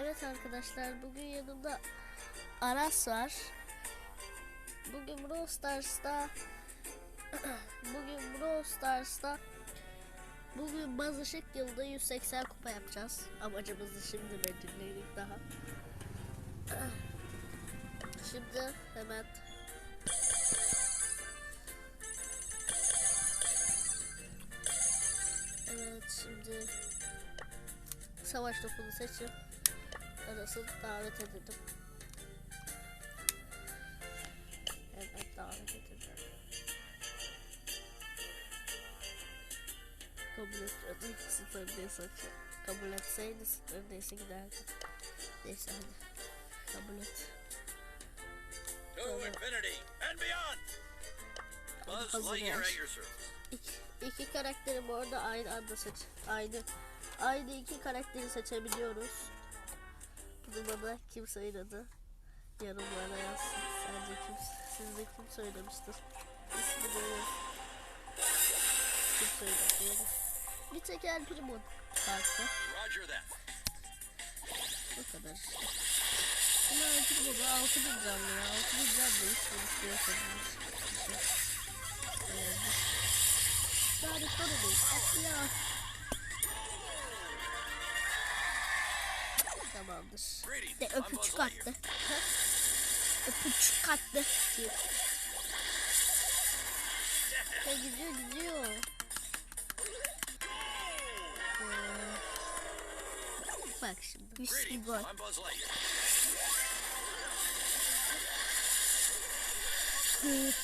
Evet arkadaşlar bugün yanımda Aras var. Bugün Brawl Stars'ta bugün Brawl Stars'ta bugün Baz Işık yılda 180 kupa yapacağız. Amacımızı şimdi belirledik daha. Şimdi hemen Evet şimdi savaş topunu seçip arasını davet edelim. Evet davet edelim. Kabul etmedi. Sıfır diye saçı. Kabul etseydi sıfır neyse giderdi. Neyse hadi. Kabul et. To Tamam. infinity and beyond. Buzz Hazır service. İki, iki karakteri bu arada aynı anda seç. Aynı. Aynı iki karakteri seçebiliyoruz. Bunu bana kim söyledi? Yorumlara yazsın. Sence kim, sizde kim söylemiştir? İsmini yaz. Kim söyledi? Bir tek El Primo farklı. Roger that. Bu kadar işte. Ama El Primo'da 6000 canlı ya. 6000 canlı hiç. Daha bir soru değil. Ya. Tamamdır. De öpücük attı. öpücük attı. Ya gidiyor gidiyor. Ee, bak şimdi. Mis gibi gol. Gıt.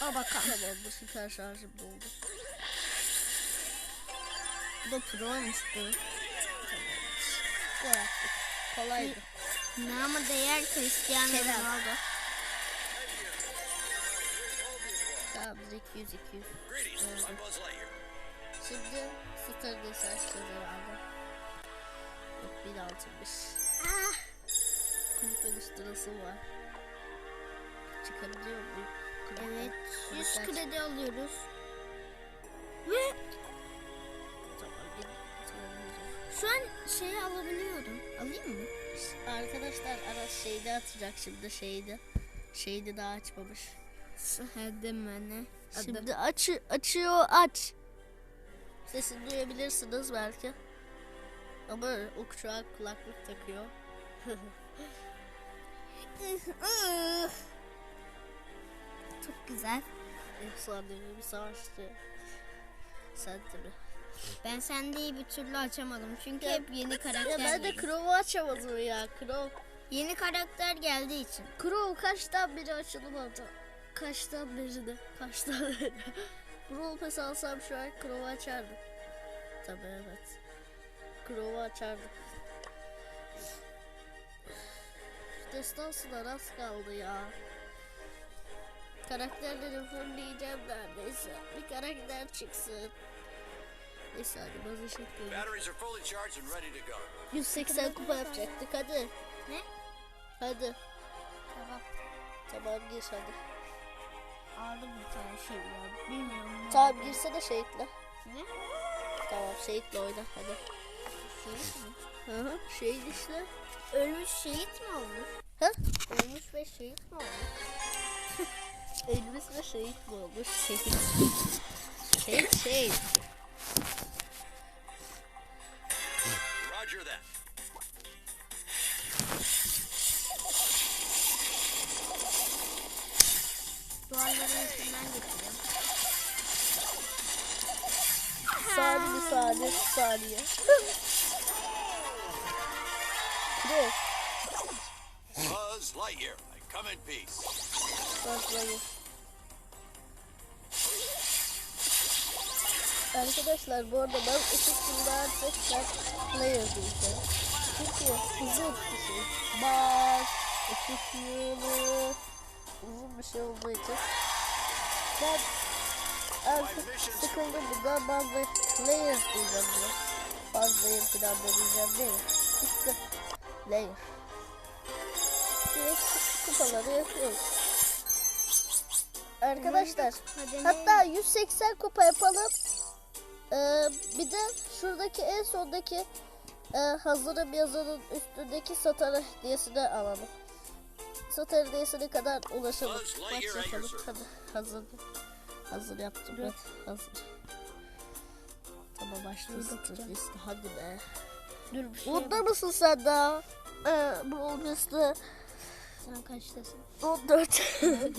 Al bakalım. Tamamdır. Süper şarjım doldu. Bu da proymuş bu. Gol attık. Kolaydı. Nama değer Cristiano. Ronaldo. Tamamdır 200 200. Greetings. Evet. I'm Buzz Lightyear. Şimdi Star Desi açacağız herhalde. Yok bir altınmış. Ah, Kulüp oluşturası var. Çıkabiliyor muyum? Evet. 100 Kulüpten kredi alıyoruz. Ve şu an şeyi alabiliyorum. Alayım mı? Arkadaşlar Aras şeyde atacak şimdi şeyde. Şeyde daha açmamış. Sıhhadım beni. Şimdi aç açıyor aç. Sesini duyabilirsiniz belki. Ama o kuşağa kulaklık takıyor. Çok güzel. Efsanevi bir savaşçı. Sen de mi? Ben sendeyi bir türlü açamadım. Çünkü hep yeni karakter ben de geldi. Crow'u açamadım ya. Crow. Yeni karakter geldiği için. Crow kaçtan beri açılmadı? Kaçtan beri de? Kaçtan beri? Brawl Pass alsam şu an Crow'u açardım. Tabii evet. Crow'u açardım. Destansına rast kaldı ya. Karakterleri fullleyeceğim neredeyse. Bir karakter çıksın. Neyse hadi bazı şey koyayım. Batteries are fully charged and ready to go. 180 kupa yapacaktık hadi. Ne? Hadi. Tamam. Tamam gir hadi. Aldım bir tane şey ya. Bilmiyorum. Tamam oldu. girsene şehitle. Ne? Tamam şehitle oyna hadi. Şehit mi? Hı hı şehit işte. Ölmüş şehit mi olmuş? Ha? Ölmüş ve şehit mi olmuş? Elimiz ve şehit mi olmuş? Şehit. şehit şehit. Roger that. Duvarların üstünden geçiyor. Saniye bir saniye bir saniye. Dur. Buzz Lightyear. I come in peace. Başlayın. Arkadaşlar bu arada ben ışık yıllar tekrar player diyeceğim. Çünkü hızlı şey. Baş, ışık yılı, uzun bir şey olduğu için. Ben artık sıkıldım bundan bazı player diyeceğim diye. Fazla yıl falan da diyeceğim değil. İşte player. Direkt kupaları yapıyoruz. Arkadaşlar hatta 180 kupa yapalım. Ee, bir de şuradaki en sondaki e, hazırım yazının üstündeki satar hediyesini alalım. Satar hediyesine kadar ulaşalım. Maç yapalım. Hadi hazır. Hazır yaptım ben. Hazır. Tamam satır liste. Hadi be. Dur bir şey Bunda mısın sen daha? Ee, bu olmuştu. Sen kaçtasın? 14.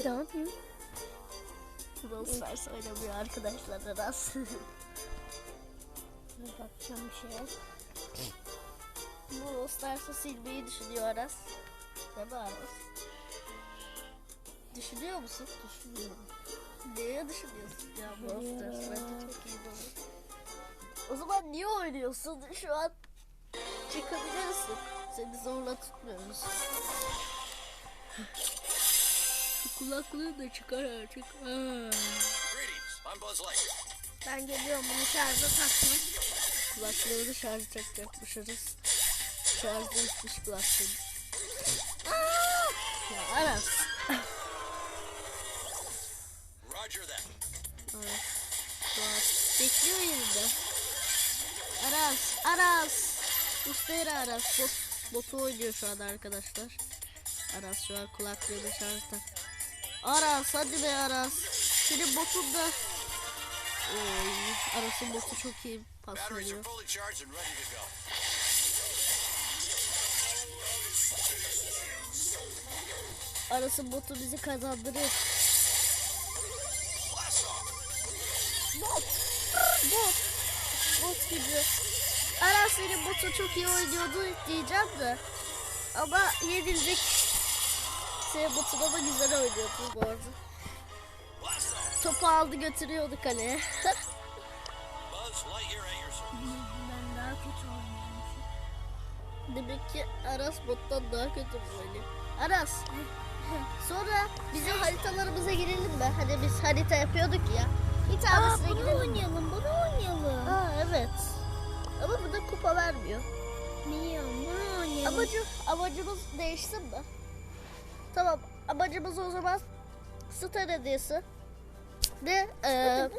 Tamam. Brawl Stars oynamıyor arkadaşlar biraz. Dur bakacağım bir şeye. Brawl Stars'ı silmeyi düşünüyor Aras. Değil mi Aras? Düşünüyor musun? Düşünüyorum. Neye düşünüyorsun ya Brawl Stars? Bence çok iyi olur. O zaman niye oynuyorsun şu an? Çıkabilirsin. Seni zorla tutmuyoruz. Şu kulaklığı da çıkar artık. Aa. Ben geliyorum bunu şarja taktım. Kulaklığını şarj takacakmışız. Şarjda gitmiş kulaklığın. Ya Aras. Roger that. Aras. Bekliyor yerinde. Aras. Aras. Mustera Aras. Bot, botu oynuyor şu an arkadaşlar. Aras şu an kulaklığını şarj tak. Aras hadi be Aras. Senin botun da. Oy, Aras'ın botu çok iyi pas veriyor. Aras'ın botu bizi kazandırır. Bot. Bot. Bot gibi. Aras senin botu çok iyi oynuyordu diyeceğim de. Ama yenilecek. Senin botun ama güzel oynuyordu bu arada. Topu aldı götürüyordu kaleye. Ben daha kötü oynuyormuşum. Demek ki Aras bottan daha kötü oynuyor. Aras. Sonra bizim haritalarımıza girelim mi? Hani biz harita yapıyorduk ya. Bir Aa tanesine bunu girelim. oynayalım bunu oynayalım. Aa evet. Ama bu da kupa vermiyor. Biliyorum bunu oynayalım. Amacı, amacımız değişsin mi? Tamam amacımız o zaman star hediyesi. Ne? Ee,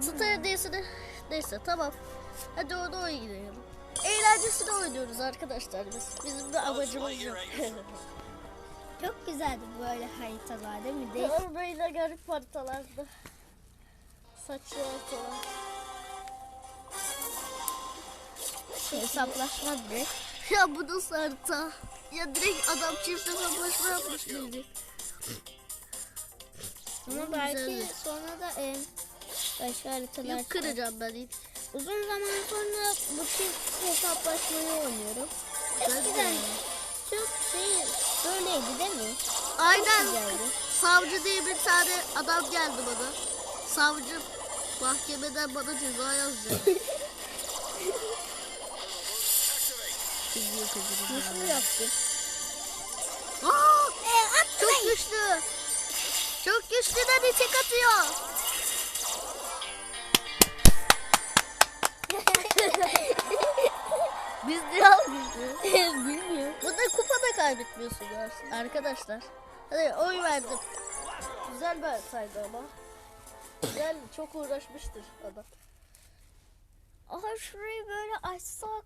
star hediyesini neyse tamam. Hadi onu oynayalım. Eğlencesini oynuyoruz arkadaşlar biz. Bizim de amacımız yok. Çok güzeldi böyle haritalar değil mi? Değil. Ya böyle garip haritalarda. Saçlı haritalar. Hesaplaşma direkt. Ya bu nasıl harita? Ya direkt adam çift hesaplaşma yapmış bizi. Ama Ama belki güzeldi. sonra da e, başka haritalar Yok çıkar. kıracağım ben ilk. Uzun zaman sonra bu çift hesaplaşmayı oynuyorum. Ben de. Eskiden çok şey böyleydi değil mi? Aynen. Güzeldi. Savcı diye bir tane adam geldi bana. Savcı mahkemeden bana ceza yazacak. Nasıl yaptı? Aa, E, çok güçlü. Çok güçlü de bir tek atıyor. Biz niye almışız? Bilmiyorum. Bunda kupa da kaybetmiyorsunuz arkadaşlar. Hadi oy verdim. Güzel bir haritaydı ama. Güzel, çok uğraşmıştır adam. Aha şurayı böyle açsak.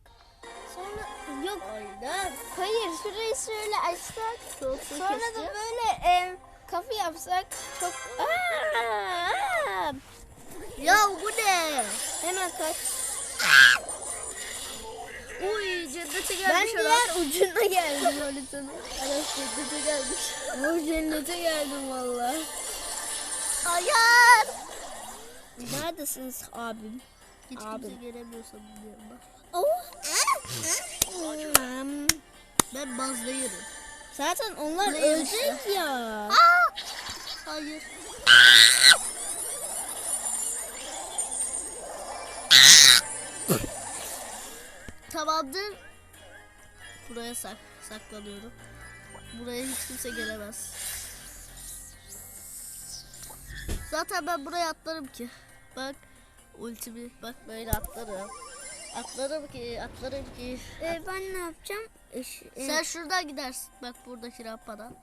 Sonra yok Aynen. hayır şurayı şöyle açsak. Çok Sonra da böyle e, kafe yapsak çok... Aa! Ya bu ne? Hemen kaç. Uy cennete Ben gelmiş adam. diğer ucuna geldim haritanın. Aras cennete gelmiş. O cennete geldim valla. Hayır. Neredesiniz abim? Hiç Abi. kimse gelemiyorsa bilmiyorum bak. Oh. Ben bazlayırım. Zaten onlar ölecek ya. Aa! Hayır. Tamamdır. Buraya sak saklanıyorum. Buraya hiç kimse gelemez. Zaten ben buraya atlarım ki. Bak ultimi bak böyle atlarım. Atlarım ki atlarım ki. Ee, ben ne yapacağım? Eş- e, Sen şuradan gidersin. Bak buradaki rampadan.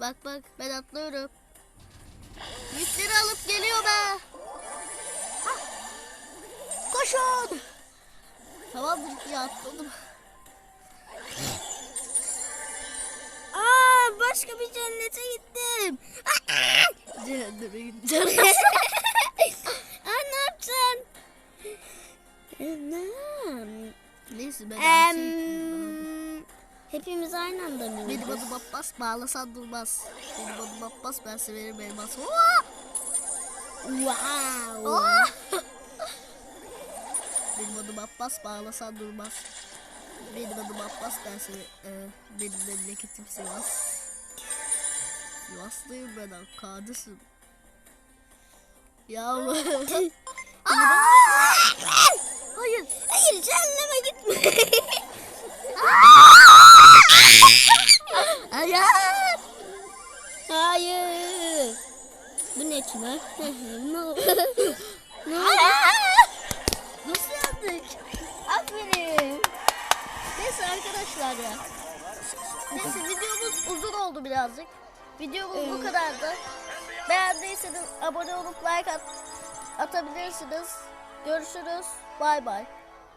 Bak bak ben atlıyorum. Yükleri alıp geliyor be. Koşun. Tamamdır ya atladım. Aa başka bir cennete gittim. Cehenneme gideceğim. Aa ne yapacaksın? Ne? Neyse ben artık... hepimiz aynı anda mı? Benim adım Abbas bağlasan durmaz. Benim adım Abbas ben severim elmas. Wow. Aa! Benim adım Abbas bağlasan durmaz. Benim adım Abbas ben severim. Ee, benim memleketim Sivas. Sivaslıyım ben kardeşim. Ya Hayır. Hayır cehenneme gitme. Hayır. Hayır. Bu ne Çınar? ne oldu? Nasıl yandık? Aferin. Neyse arkadaşlar ya. Neyse videomuz uzun oldu birazcık. Videomuz bu kadardı. Beğendiyseniz abone olup like at atabilirsiniz. Görüşürüz. Bay bay.